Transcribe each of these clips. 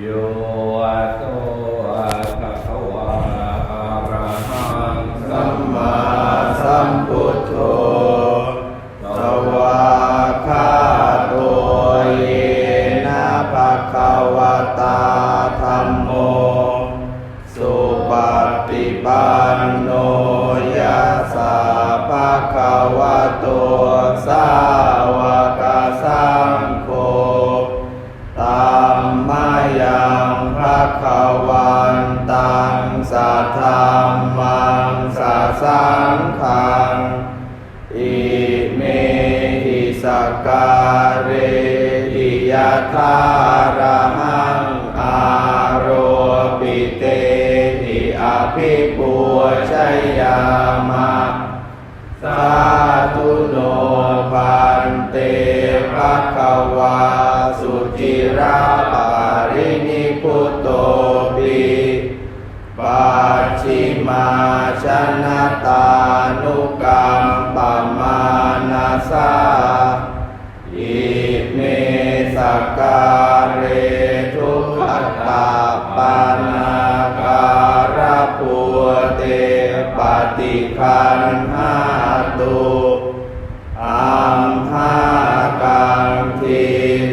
Yo, I thought. ภิปูชยามาสาธุโนปันเตภะคะวาสุจิราปารินิพุโตปิปัจชิมาชนะตานุกรรมปัมานาสาอิเมสกา ขันหาตุอัมหากังทิ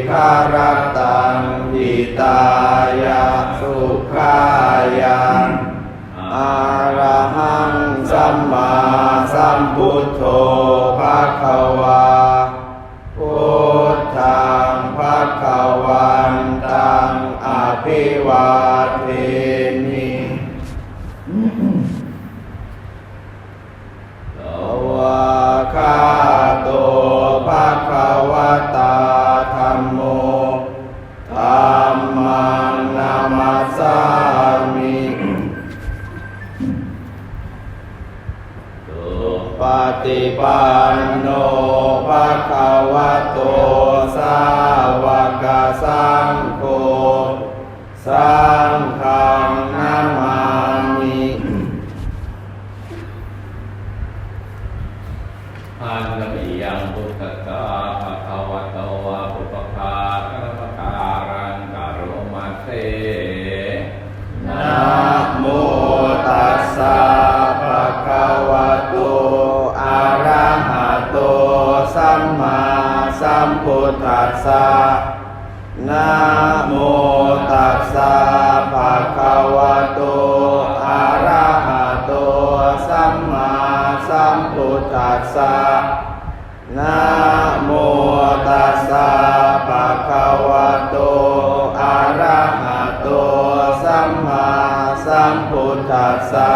คารตังทิตายาสุขายังอารหังสัมมาสัมพุทโธภะคะวาพุทธังภะคะวันตังอภิวา ปันโนภะคะวะโตสาวกสังโฆสังฆัง สะนะโมตัสสะภะคะวะโตอะระหะโตสัมมาสัมพุทธัสสะนะโมตัสสะภะคะวะโตอะระหะโตสัมมาสัมพุทธัสสะ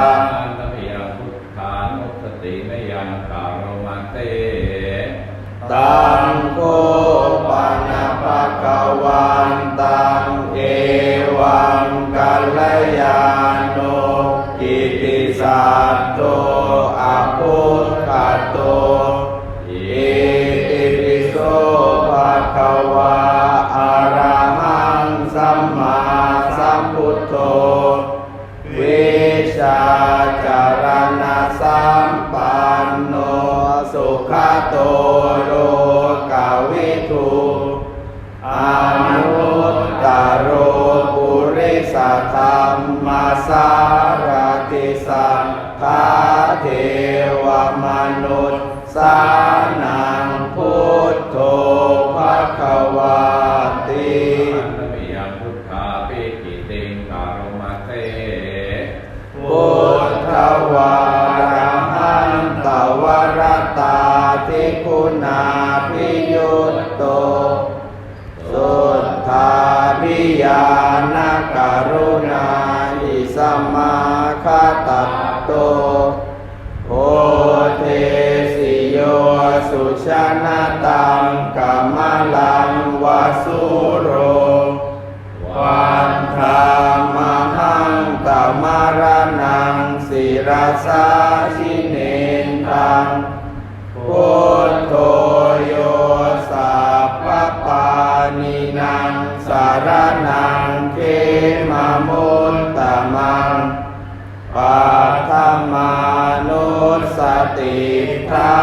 ตังโก วันตังเอวังกัลย สารติสัมภเทวมนุษย์สา ติพระ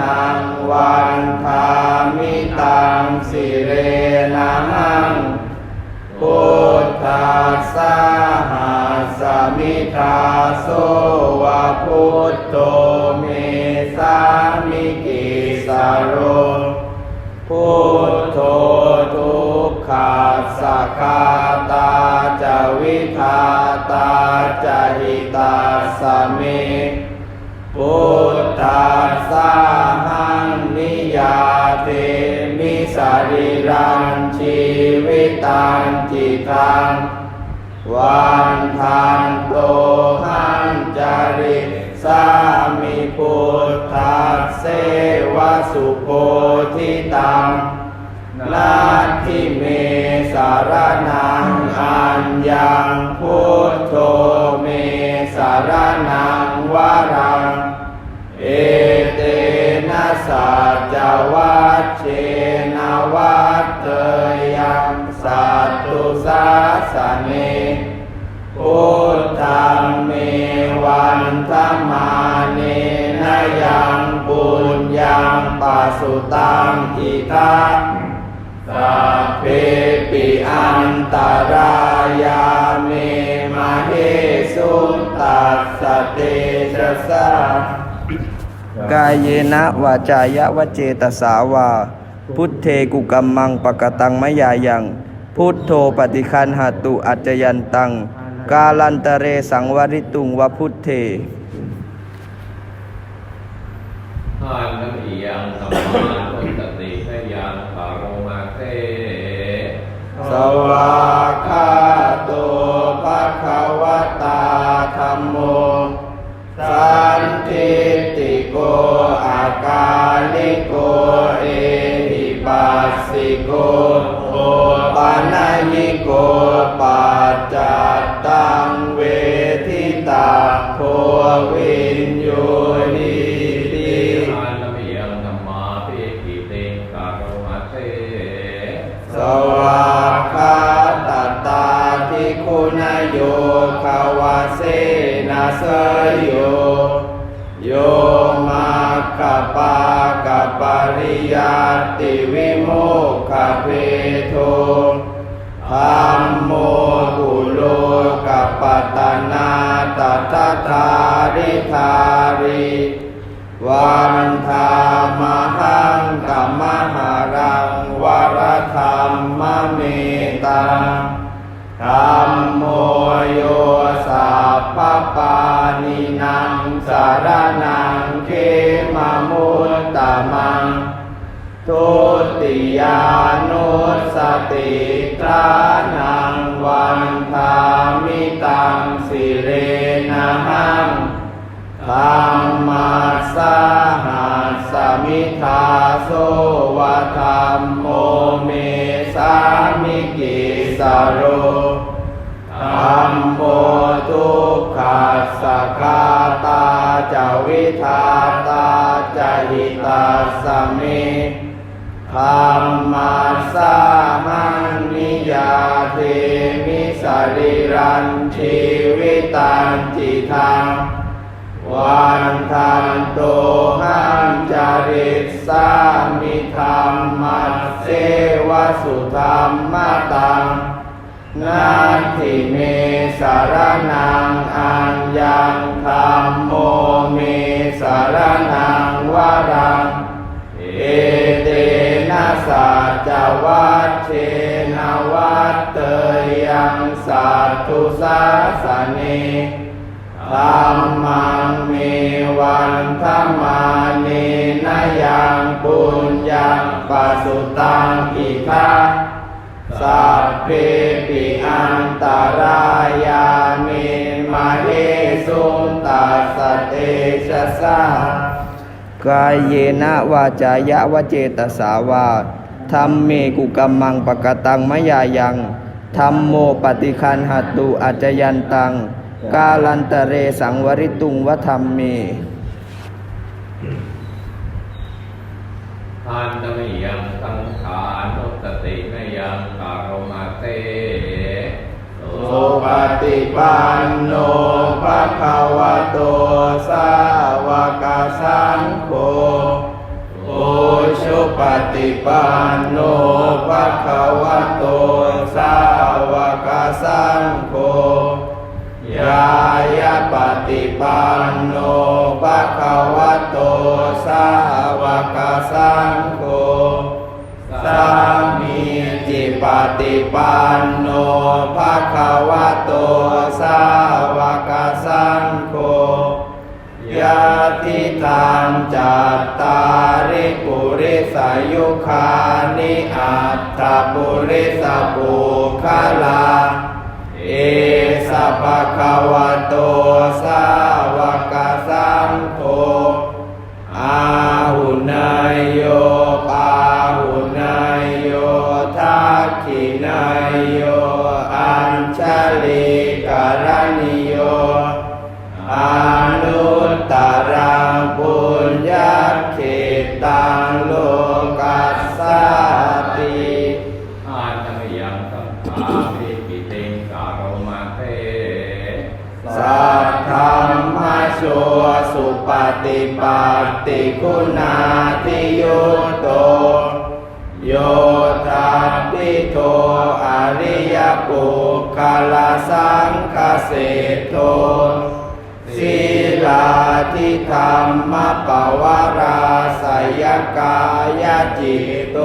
นังวันทามิตังสิเรนังพุทธัสหัสมิทาโสวะพุทโตเมสามิกิสโรพุทโธทุกขาสกาตาจวิทาตาจหิตาสเม พุทธัสสะหังนิยาเทมิสริรันชีวิตันจิตังวันทันโตหันจาริสามิพุทธัสเสวสุโพธิตังนาทิเมสารนังอัญญังพุทโธเมสารนัง สัจวัชเชนะวัตเตยังสัตตุสาสเนพุทธังเมวันธมาเนนยังปุญญังปัสสุตังอิทัสสัพเพปิอันตรายาเมมาเฮสุตัสสเตชะสะ กายเยนะวาจายะวจเจตสาวา พุทเทกุกัมมังปะกตังมะยายัง พุทโธปฏิคันหาตุอัจจยันตัง กาลันตะเรสังวริตุงวพุทเททานนมิยังธรรมานุสติพยังปารมาเตสวากขา โกโอปานายิโกปัจจัตตังเวทิตาโพวินโยนิติทานนมิยังธรรมาภิกิเติงกาโรมาเตสวากขาตตาทิคุณโยภาวาเสนาเสโย โยมาคปา ปริยาติวิโมกขเพโทธรรมโมกุโลกัปตนาตถาธาริธาริวันธามหังกัมมหารังวรธรรมมเมตังธรรมโมโยสัพพปานินังสารนังเขมามุตตะ มัง ทุติยานุสติตรานังวันทามิตังสิเรนะหังธรรมาสหัสมิทาโสวะธรรมโมเมสามิกิสโรธรรมโม ทุกขัสสะคาตาจะวิทาตาจะหิตาสเมธรรมาสาหังนิยาเทมิสริรันชีวิตันจิทังวันทันโตหังจาริสสามิธรรมัสเสวสุธรรมตัง นาทิเมสารนังอัญญังธรรมโมเมสารนังวารัง เอเตนะสัจวัชเชนวัตเตยังสัตตุสาสเนธรรมังเมวันธรรมาเนนยังปุญญังปัสสุตังอิทัส สัพเพปิอันตรายาเมมาเฮสุนตัสสเตชะสะกายเยนะวาจายะวเจตสาวาธรรมเมกุกัมมังปะกตังมยายังธรรมโมปฏิคันหาตุอัจยันตัง กาลันตเรสังวริตุงวธรรมเม ทานนมิยังสังขานุสติพยังปารมาเตโสปฏิปันโนภะคะวะโตสาวกสังโฆโอชุปปฏิปันโนภะคะวะโตสาวกสังโฆ ยายาปฏิปันโนภะคะวะโตสาวกสังโฆสามีจิปฏิปันโนภะคะวะโตสาวกสังโฆยาทิทางจัตตาริปุริสายุคานิอัตถปุริสปุคลา สะภะคะวะโตสา ฏิปัตติคุณาทิโยตโต โยธาปิโทอริยปุคลสังคเสโทศีลาทิธรรมปวาราสยกายจิตโต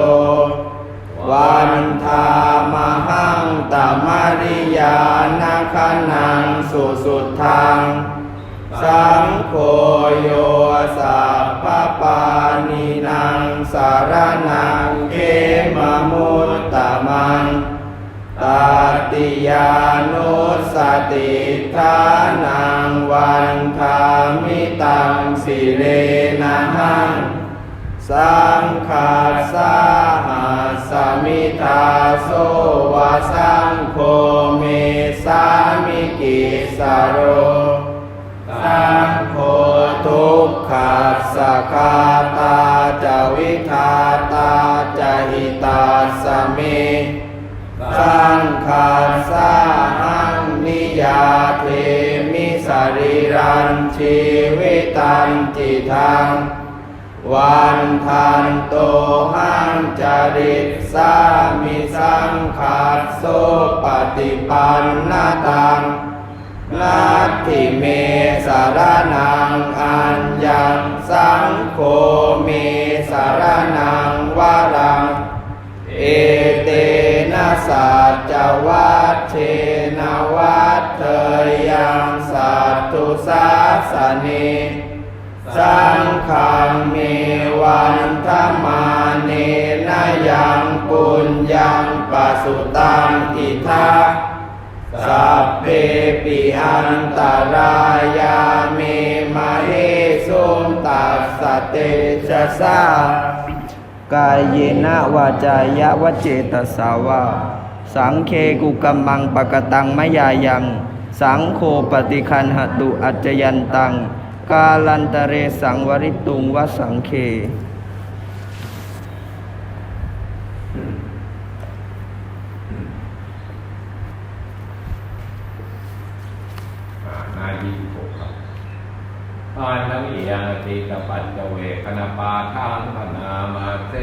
วันธามหังตมริยานาคนังสุสุทัง สังโฆโยสัพพปานินางสารนังเขมมุตตะมังตติยานุสติทานังวันทามิตังสิเรนะหังสังขาสาหัสมิทาโสวาสังโฆเมสามิกิสโร สังโฆทุกขัสสะคาตาจะวิทาตาจะหิตาสเมสังขาสาหังนิยาเทมิสรีรันชีวิตันจิทังวันทันโตหังจริตสามิสังขาโสปฏิปันนาตัง นัตถิเมสารนังอัญญังสังโฆเมสารนังวารัง เอเตนะสัจวัตเชนวัตเทยังสัตตุสาสเนสังขังเมวันธมาเนนยังปุญญังปสุตังอิทัก สัพเพปิอันตรายาเมมาเฮสุมตัสสะเตชะสากายเยนะวาจายะวเจตสาวาสังเคกุกัมมังปกตังมยายัง สังโฆปฏิคันหตุอัจจยันตัง กาลันตเรสังวริตุงวสังเค อ่าหนายี่สิบหกครับอานังยังติตปัจเจเวคณปาทางพนามาเต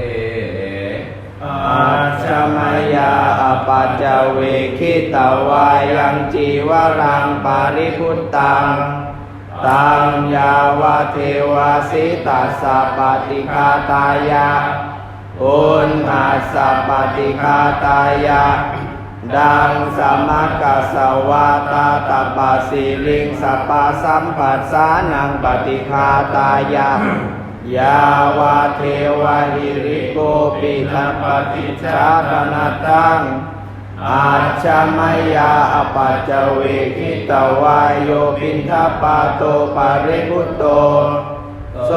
อาชมายาอปัจจเวคิตวายังจีวรังปาริพุตตังตังยาวเทวาสิตัสสะปฏิคาตายะอุณหัสสะปฏิคาตายะ ดังสมัคกัสวาตาตปาสิลิงสปาสัมปัสสานังปฏิคาตายะยาวาเทวาหิริโกปิทัปฏิชาตนาตังอาชามายาอปัจเวคิตวายโยปินทปาโตปาริพุตโต โส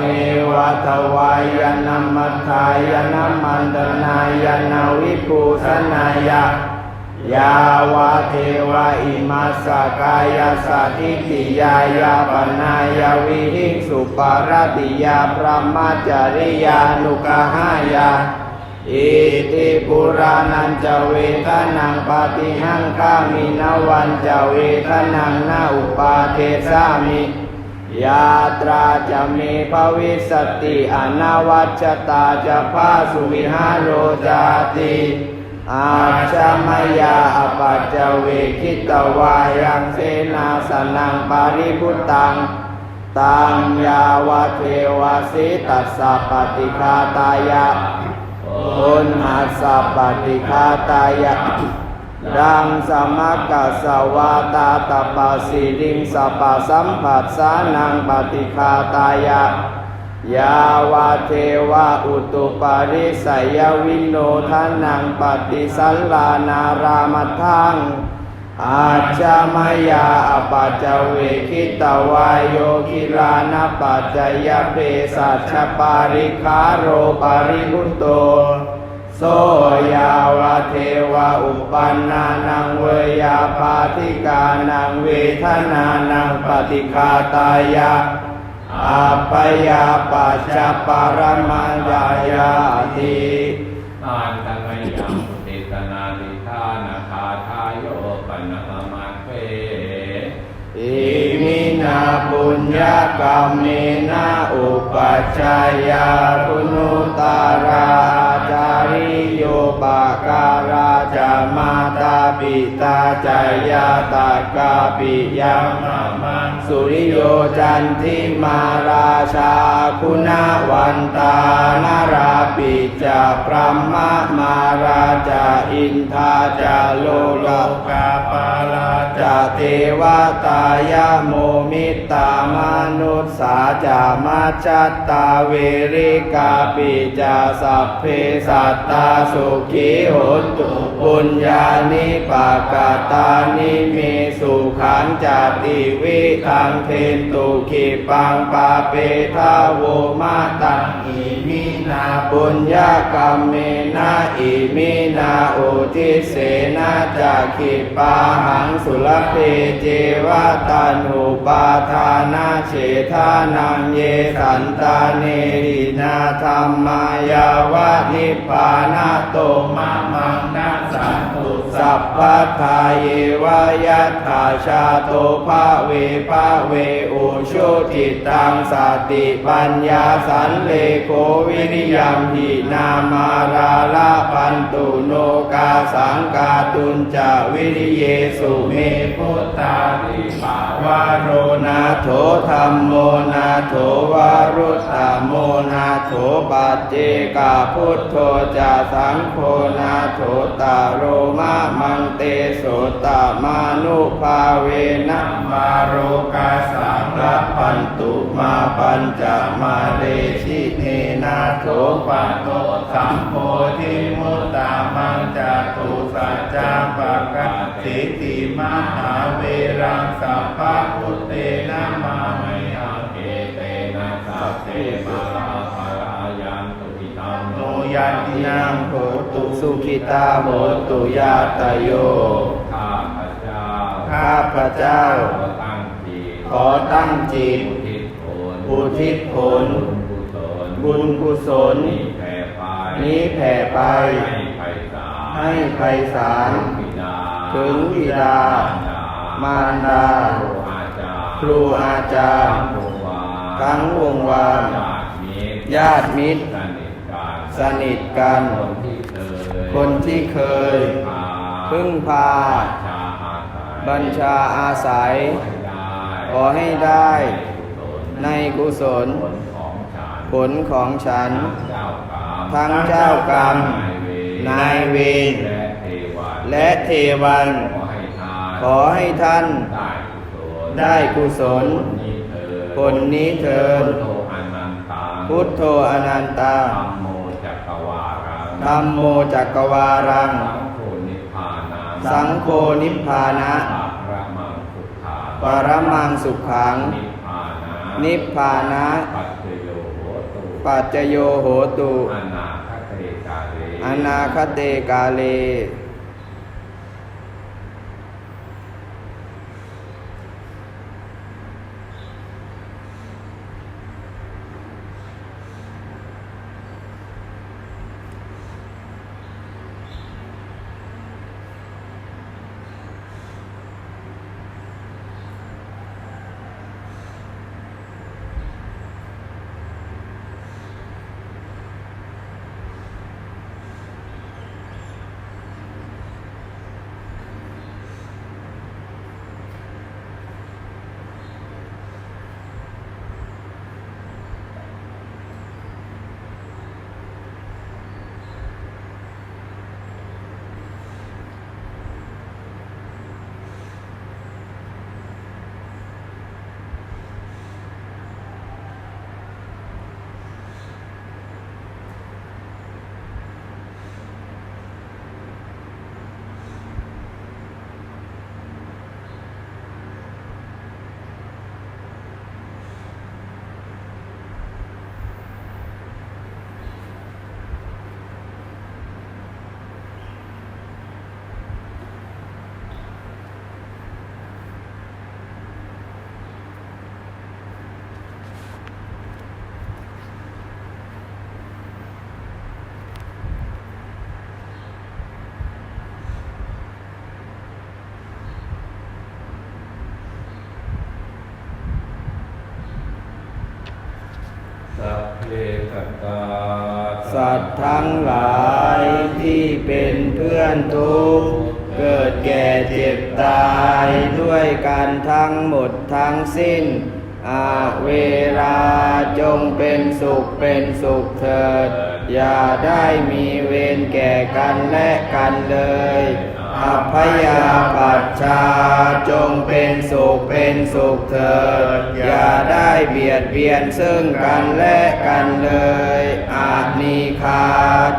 เนวัตวายนามัทายนามันตนายนาวิภูสนายะยาวาเทวาอิมาสกายาสถิติยายาปนายาวิหิงสุปารติยาพระมาจาริยานุกหายาอิติปุรานันจเวทนังปาติหังคามินวันจเวทนังนาอุปาเทสามิ ยาตราจะมีภวิสติอนาวัชตาจะพาสุวิหารโรจาติอาชามยาอปัจจเวคิตวายังเสนาสนังปาริพุตังตังยาวะเทวสิตัสสะปฏิคาตายะอุณหัสสะปฏิคาตายะ ดังสมักกัสสวาตาตปาสีลิงสปะสัมผัสสานังปฏิคาตายะ ยาวาเทวะอุตุปาริสยวินโนทานังปฏิสัลลานารามทังอาจามายาอปัจจเวคิตวายโยคิลานปัจจยเปสัชปาริคาโรปาริพุตโต ยาวะเทวะอุปันนานังเวยาปาธิกานังเวทนานังปฏิคาตายะอาปยาปัจจปารมัญญายาติทานตังไมยังปุติตนาติทานาคาทายโยปนะมาเปอิมินาปุ ญญากรรมเมนะอุปัชฌายาคุณุตาราจาริโยปาการาจามาตาปิตาจายาตากาปิยังมามังสุริโยจันทิมาราชาคุณาวันตานาราปิจาพรหมมาราจาอินทาจาโลกกาปาลา จเทวตายาโมมิตามนุษสาจามาจัตตาเวริกาปิจาสัพเพสัตตาสุขีโหตุปุญญานิปากาตานิเมสุขันจติวิทังเทนตุขีปังปาเปทาโวมาตังอิมินาปุญญากรรมเมนะอิมินาอุทิเสนาจะขิปาหังสุลลเพเจวะตันหุปาทานาเฉทานังเยสันตาเนรินาธรรมายาวะนิปานาโตมะมังนาสัน สัพพะทาเยวะยัตถาชาโตภาเวภาเวอุชุติตังสติปัญญาสันเลโกวิริยมหินามาราลาปันตุโนกาสังกาตุนจาวิริเยสุเมพุทธาริปาวาโรนาโถธรรมโมนาโถวารุตตโมนาโถปัจเจกาพุทโธจาสังโฆนาโถตาโรมามังเตโสตามานุภาเวนะมาโรกาสังรัพันตุมาปัญจมาเรชิเนนาโถปัตโตสัมโพธิมุตตามังจตุสัจจาปะกะสิติมหาเวรังสัพพะพุเตนะมา ยันตินังโหตุสุขิตาโหตุยาตโย ข้าพเจ้าข้าพระเจ้า ขอตั้งจิตขอตั้งจิต อุทิศผลอุทิศผล บุญกุศลบุญกุศล นี้แผ่ไปนี้แผ่ไป ให้ไพศาลให้ไพศาลบิดาถึงบิดา มารดา ครูอาจารย์ครูอาจารย์ทั้งวงวานทั้งวงวานญาติมิตรญาติมิตร สนิทกันสนิทกันคนที่เคยคนที่เคย พึ่งพา บัญชาอาศัย ขอให้ได้ในกุศล ผลของฉัน ทั้งเจ้ากรรม นายเวรและเทวัน ขอให้ท่าน ได้กุศลผลนี้เถิดพุทโธอนันตา ธรรมโมจักรวารังสังโฆนิพพานัสังโฆนิพพานะปรมังสุขาปรมังสุขัง นิพพานะนิพพานะปัจจโยโหตุปัจจโยโหตุ อนาคเตกาเล อนาคเตกาเล สัตว์ทั้งหลายที่เป็นเพื่อนทุกข์เกิดแก่เจ็บตายด้วยกันทั้งหมดทั้งสิ้น อาเวลาจงเป็นสุขเป็นสุขเถิด อย่าได้มีเวรแก่กันและกันเลย อัพยาปัชชาจงเป็นสุขเป็นสุขเถิด อย่าได้เบียดเบียนซึ่งกันและกันเลยอานิคา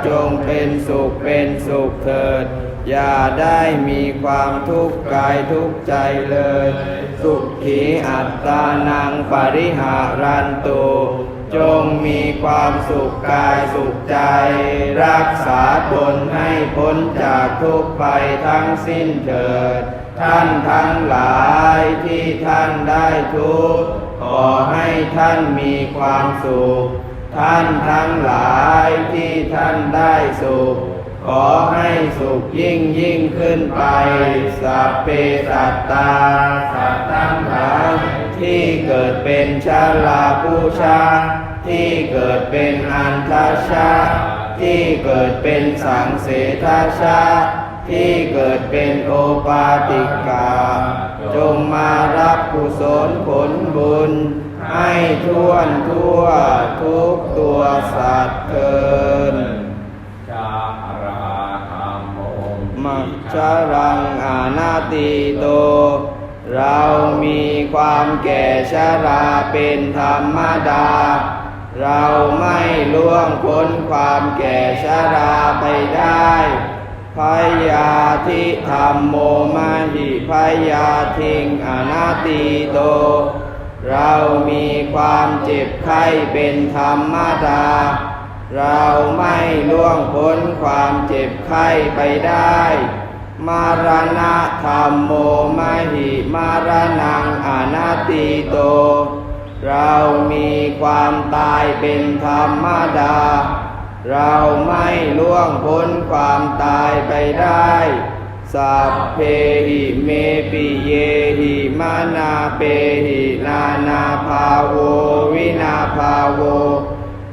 จงเป็นสุขเป็นสุขเถิด อย่าได้มีความทุกข์กายทุกข์ใจเลย สุขีอัตตานังปริหารันตุ จงมีความสุขกายสุขใจ รักษาตนให้พ้นจากทุกข์ไปทั้งสิ้นเถิด ท่านทั้งหลายที่ท่านได้ทุกข์ขอให้ท่านมีความสุข ท่านทั้งหลายที่ท่านได้สุข ขอให้สุขยิ่งยิ่งขึ้นไป สัพเพสัตตาสัตว์ทั้งหลายที่เกิดเป็นชาลาผู้ชา ที่เกิดเป็นอันทชาที่เกิดเป็นสังเสทชาที่เกิดเป็นโอปาติกา จงมารับกุศลผลบุญ ให้ท่วนทั่วทุกตัวสัตว์เทินจาราธรรมมัจจรังอานาติโต เรามีความแก่ชราเป็นธรรมดา เราไม่ล่วงพ้นความแก่ชราไปได้พยาธิธรรมโมมาหิพยาทิงอนาติโต เรามีความเจ็บไข้เป็นธรรมดา เราไม่ล่วงพ้นความเจ็บไข้ไปได้ มารณะธรรมโมมาหิมารนังอนาติโต เรามีความตายเป็นธรรมดา เราไม่ล่วงพ้นความตายไปได้ สัพเพหิเมปิเยหิมานาเปหินานาภาโววินาภาโว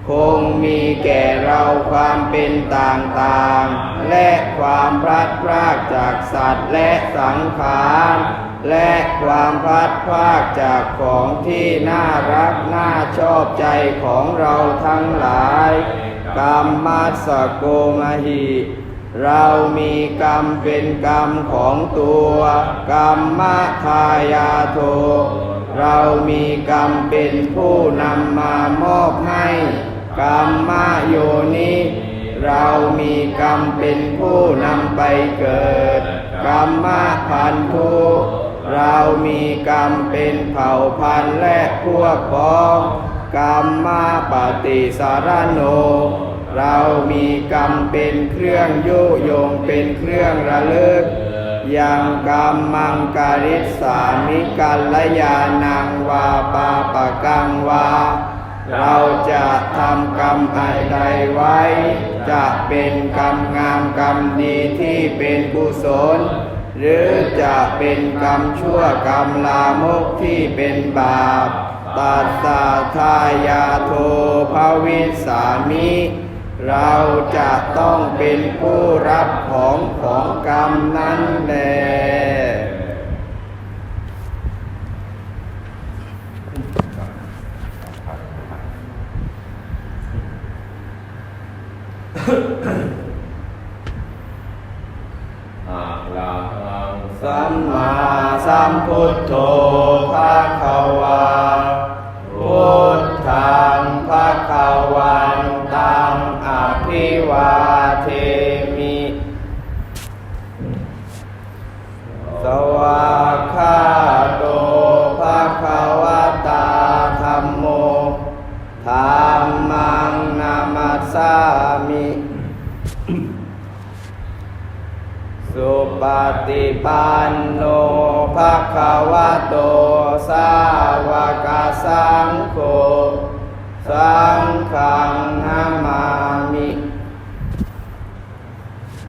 คงมีแก่เราความเป็นต่างๆ และความพลัดพรากจากสัตว์และสังขาร และความพลัดพรากจากของที่น่ารักน่าชอบใจของเราทั้งหลายกรรมมัสโกมหิเรามีกรรมเป็นกรรมของตัวกรรมมทายาโท เรามีกรรมเป็นผู้นำมามอบให้กรรมมาโยนิเรามีกรรมเป็นผู้นำไปเกิดกรรมมาพันธุ เรามีกรรมเป็นเผ่าพันธุ์และพวกพ้องกรรมมาปฏิสารโน เรามีกรรมเป็นเครื่องยุยงเป็นเครื่องระลึกยังกรรมมังกริสามิกัลยานังวาปาปะกังวา เราจะทำกรรมใดไว้ จะเป็นกรรมงามกรรมดีที่เป็นกุศล หรือจะเป็นกรรมชั่วกรรมลามกที่เป็นบาปตัสสะทายาโทภวิสามิ เราจะต้องเป็นผู้รับของของกรรมนั้นแลอะระหัง สัมมาสัมพุทโธภะคะวาพุทธังภะคะวันตังอภิวาเท ปันโนภะคะวะโต สาวกสังโฆ สังฆังนามามิ